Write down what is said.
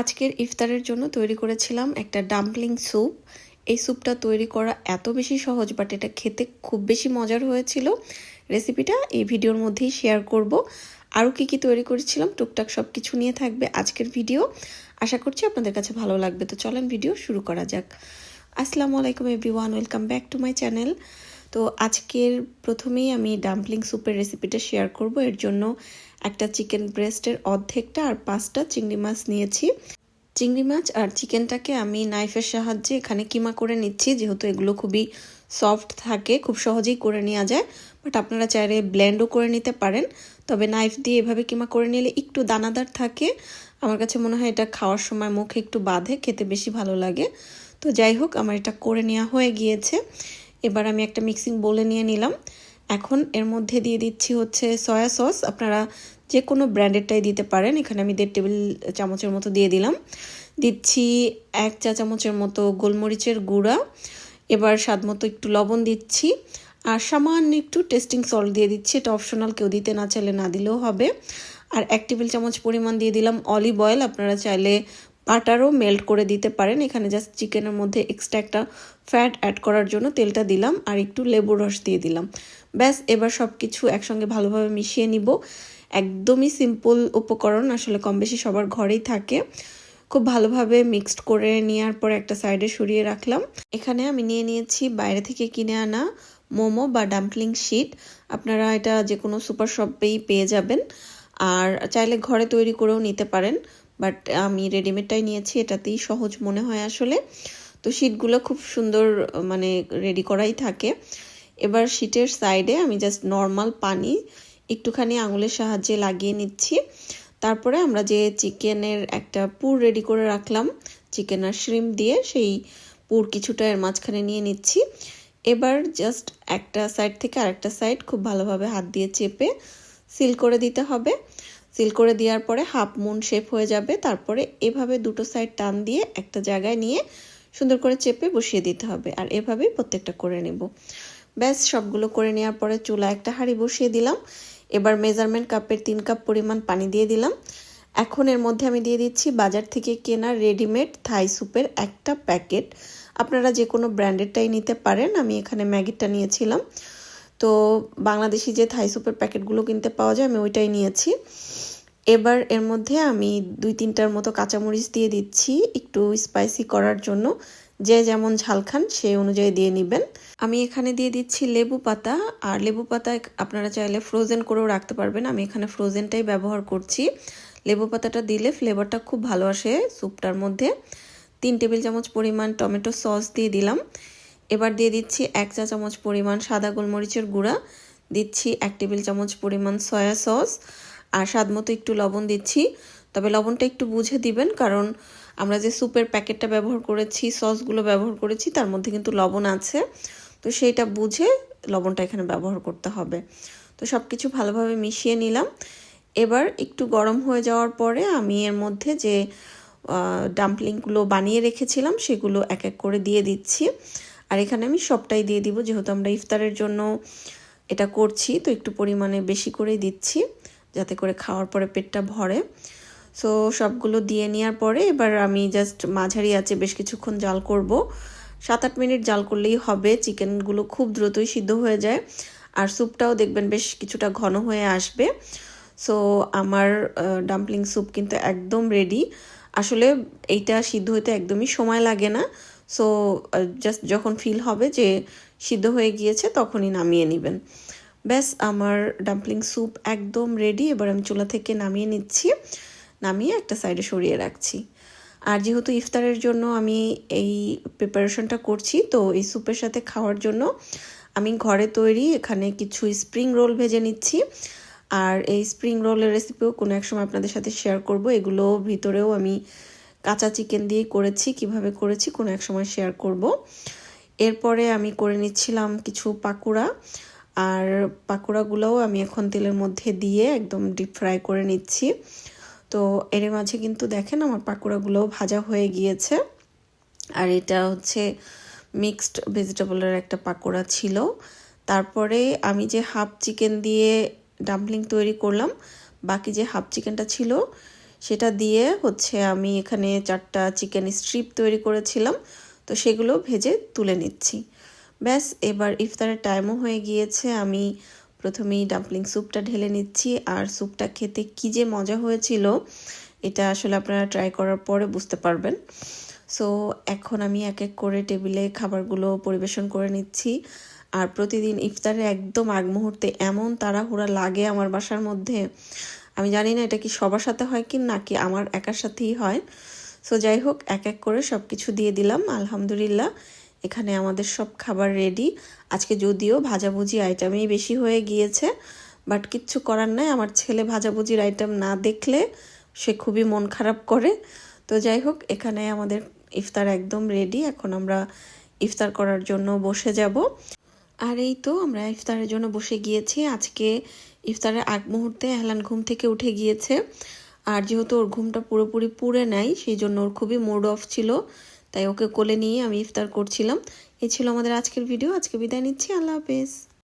আজকের ইফতারের জন্য তৈরি করেছিলাম একটা ডাম্পলিং স্যুপ এই স্যুপটা তৈরি করা এত বেশি সহজ বাট এটা খেতে খুব বেশি মজার হয়েছিল। রেসিপিটা এই ভিডিওর মধ্যেই শেয়ার করব। আরও কী কী তৈরি করেছিলাম, টুকটাক সব কিছু নিয়ে থাকবে আজকের ভিডিও আশা করছি আপনাদের কাছে ভালো লাগবে। তো চলেন ভিডিও শুরু করা যাক। আসসালামু আলাইকুম everyone welcome back to my channel তো আজকের প্রথমেই আমি ডাম্পলিং স্যুপের রেসিপিটা শেয়ার করব। এর জন্য একটা চিকেন ব্রেস্টের অর্ধেকটা আর পাঁচটা চিংড়ি মাছ নিয়েছি। চিংড়ি মাছ আর চিকেনটাকে আমি নাইফের সাহায্যে এখানে কিমা করে নিচ্ছি, যেহেতু এগুলো খুবই সফট থাকে, খুব সহজেই করে নেওয়া যায়। বাট আপনারা চাইলে ব্লেন্ডও করে নিতে পারেন। তবে নাইফ দিয়ে এভাবে কিমা করে নিলে একটু দানাদার থাকে। আমার কাছে মনে হয় এটা খাওয়ার সময় মুখে একটু বাঁধে, খেতে বেশি ভালো লাগে। তো যাই হোক, আমার এটা করে নেওয়া হয়ে গিয়েছে। এবার আমি একটা মিক্সিং বলে নিয়ে নিলাম। এখন এর মধ্যে দিয়ে দিচ্ছি হচ্ছে সয়া সস আপনারা যে কোনো ব্র্যান্ডেডটাই দিতে পারেন। এখানে আমি দেড় টেবিল চামচের মতো দিয়ে দিলাম। দিচ্ছি এক চা চামচের মতো গোলমরিচের গুঁড়া। এবার স্বাদ মতো একটু লবণ দিচ্ছি। আর সামান্য একটু টেস্টিং সল্ট দিয়ে দিচ্ছি। এটা অপশনাল কেউ দিতে না চাইলে না দিলেও হবে। আর এক টেবিল চামচ পরিমাণ দিয়ে দিলাম অলিভ অয়েল আপনারা চাইলে বাটারও মেল্ট করে দিতে পারেন। এখানে জাস্ট চিকেনের মধ্যে এক্সট্রা একটা ফ্যাট অ্যাড করার জন্য তেলটা দিলাম আর একটু লেবুর রস দিয়ে দিলাম। ব্যাস, এবার সব কিছু একসঙ্গে ভালোভাবে মিশিয়ে নিব। একদমই সিম্পল উপকরণ, আসলে কম বেশি সবার ঘরেই থাকে। খুব ভালোভাবে মিক্সড করে নেওয়ার পর একটা সাইডে সরিয়ে রাখলাম। এখানে আমি নিয়ে নিয়েছি বাইরে থেকে কিনে আনা মোমো বা ডাম্পলিং শিট আপনারা এটা যে কোনো সুপার শপেই পেয়ে যাবেন। আর চাইলে ঘরে তৈরি করেও নিতে পারেন। বাট আমি রেডিমেডটাই নিয়েছি, এটাতেই সহজ মনে হয় আসলে। তো শিটগুলো খুব সুন্দর মানে রেডি করাই থাকে। এবার শিটের সাইডে আমি জাস্ট নর্মাল পানি, একটুখানি আঙুলের সাহায্যে লাগিয়ে নিচ্ছি। তারপরে আমরা যে চিকেনের একটা পুর রেডি করে রাখলাম, চিকেন আর শ্রিম দিয়ে, সেই পুর কিছুটা এর মাঝখানে নিয়ে নিচ্ছি। এবার জাস্ট একটা সাইড থেকে আরেকটা সাইড খুব ভালোভাবে হাত দিয়ে চেপে সিল করে দিতে হবে। সিল করে দেওয়ার পরে হাফ মুন শেপ হয়ে যাবে। তারপরে এভাবে দুটো সাইড টান দিয়ে একটা জায়গায় নিয়ে সুন্দর করে চেপে বসিয়ে দিতে হবে। আর এভাবেই প্রত্যেকটা করে নেব। ব্যাস, সবগুলো করে নেওয়ার পরে চুলা একটা হাঁড়ি বসিয়ে দিলাম। এবার মেজারমেন্ট কাপের তিন কাপ পরিমাণ পানি দিয়ে দিলাম। এখন এর মধ্যে আমি দিয়ে দিচ্ছি বাজার থেকে কেনা রেডিমেড থাই স্যুপের একটা প্যাকেট। আপনারা যে কোনো ব্র্যান্ডেরটাই নিতে পারেন। আমি এখানে ম্যাগিটা নিয়েছিলাম। তো বাংলাদেশি যে থাই স্যুপের প্যাকেটগুলো কিনতে পাওয়া যায়, আমি ওইটাই নিয়েছি। এবার এর মধ্যে আমি দুই তিনটার মতো কাঁচামরিচ দিয়ে দিচ্ছি একটু স্পাইসি করার জন্য। যে যেমন ঝাল খান, সে অনুযায়ী দিয়ে নেবেন। আমি এখানে দিয়ে দিচ্ছি লেবু পাতা। আর লেবু পাতা আপনারা চাইলে ফ্রোজেন করেও রাখতে পারবেন। আমি এখানে ফ্রোজেনটাই ব্যবহার করছি। লেবু পাতাটা দিলে ফ্লেভারটা খুব ভালো আসে স্যুপটার মধ্যে। তিন টেবিল চামচ পরিমাণ টমেটো সস দিয়ে দিলাম। এবার দিয়ে দিচ্ছি এক চা চামচ পরিমাণ সাদা গোলমরিচের গুঁড়া। দিচ্ছি এক টেবিল চামচ পরিমাণ সয়া সস। আর স্বাদ মতো একটু লবণ দিচ্ছি। তবে লবণটা একটু বুঝে দিবেন, কারণ আমরা যে স্যুপের প্যাকেটটা ব্যবহার করেছি, সসগুলো ব্যবহার করেছি, তার মধ্যে কিন্তু লবণ আছে। তো সেইটা বুঝে লবণটা এখানে ব্যবহার করতে হবে। তো সব কিছু ভালোভাবে মিশিয়ে নিলাম। এবার একটু গরম হয়ে যাওয়ার পরে আমি এর মধ্যে যে ডাম্পলিংগুলো বানিয়ে রেখেছিলাম, সেগুলো এক এক করে দিয়ে দিচ্ছি। আর এখানে আমি সবটাই দিয়ে দিব, যেহেতু আমরা ইফতারের জন্য এটা করছি, তো একটু পরিমাণে বেশি করেই দিচ্ছি, যাতে করে খাওয়ার পরে পেটটা ভরে। সো সবগুলো দিয়ে নেওয়ার পরে এবার আমি জাস্ট মাঝারি আছে, বেশ কিছুক্ষণ জাল করব। সাত আট মিনিট জাল করলেই হবে, চিকেনগুলো খুব দ্রুতই সিদ্ধ হয়ে যায়। আর স্যুপটাও দেখবেন বেশ কিছুটা ঘন হয়ে আসবে। সো আমার ডাম্পলিং স্যুপ কিন্তু একদম রেডি আসলে এইটা সিদ্ধ হতে একদমই সময় লাগে না। সো জাস্ট যখন ফিল হবে যে সিদ্ধ হয়ে গিয়েছে, তখনই নামিয়ে নেবেন। ব্যাস, আমার ডাম্পলিং স্যুপ একদম রেডি এবার আমি চুলা থেকে নামিয়ে নিচ্ছি। নামিয়ে একটা সাইডে সরিয়ে রাখছি। আর যেহেতু ইফতারের জন্য আমি এই প্রিপারেশনটা করছি, তো এই স্যুপের সাথে খাওয়ার জন্য আমি ঘরে তৈরি এখানে কিছু স্প্রিং রোল ভেজে নিচ্ছি। আর এই স্প্রিং রোলের রেসিপিও কোনো এক সময় আপনাদের সাথে শেয়ার করব। এগুলো ভিতরেও আমি কাঁচা চিকেন দিয়েই করেছি, কীভাবে করেছি কোনো এক সময় শেয়ার করব। এরপরে আমি করে নিচ্ছিলাম কিছু পাকুড়া, আর পাকোড়াগুলোও আমি এখন তেলের মধ্যে দিয়ে একদম ডিপ ফ্রাই করে নিচ্ছি। তো এর মাঝে কিন্তু দেখেন আমার পাকোড়াগুলোও ভাজা হয়ে গিয়েছে। আর এটা হচ্ছে মিক্সড ভেজিটেবলের একটা পাকোড়া ছিল। তারপরে আমি যে হাফ চিকেন দিয়ে ডাম্পলিং তৈরি করলাম, বাকি যে হাফ চিকেনটা ছিল সেটা দিয়ে হচ্ছে আমি এখানে চারটা চিকেন স্ট্রিপ তৈরি করেছিলাম। তো সেগুলো ভেজে তুলে নিচ্ছি। ব্যাস, এবার ইফতারের টাইমও হয়ে গিয়েছে। আমি প্রথমেই ডাম্পলিং স্যুপটা ঢেলে নিচ্ছি। আর স্যুপটা খেতে কী যে মজা হয়েছিল, এটা আসলে আপনারা ট্রাই করার পরে বুঝতে পারবেন। সো এখন আমি এক এক করে টেবিলে খাবারগুলো পরিবেশন করে নিচ্ছি। আর প্রতিদিন ইফতারে একদম আগ মুহূর্তে এমন তাড়াহুড়া লাগে আমার বাসার মধ্যে আমি জানি না এটা কি সবার সাথে হয় কি নাকি আমার একার সাথেই হয়। সো যাই হোক এক এক করে সব কিছু দিয়ে দিলাম, আলহামদুলিল্লাহ। এখানে আমাদের সব খাবার রেডি আজকে যদিও ভাজাভুজি আইটেমই বেশি হয়ে গিয়েছে বাট কিচ্ছু করার নাই। আমার ছেলে ভাজাভুজির আইটেম না দেখলে সে খুবই মন খারাপ করে। তো যাই হোক এখানে আমাদের ইফতার একদম রেডি এখন আমরা ইফতার করার জন্য বসে যাব। আর এই তো আমরা ইফতারের জন্য বসে গিয়েছি। আজকে ইফতারের আগ মুহূর্তে হেলান ঘুম থেকে উঠে গিয়েছে। আর যেহেতু ওর ঘুমটা পুরোপুরি পুড়ে নাই, সেই জন্য ওর খুবই মুড অফ ছিল। তাই ওকে কোলে নিয়ে আমি ইফতার করছিলাম। এ ছিল আমাদের আজকের ভিডিও আজকে বিদায় নিচ্ছি। আল্লাহ হাফেজ।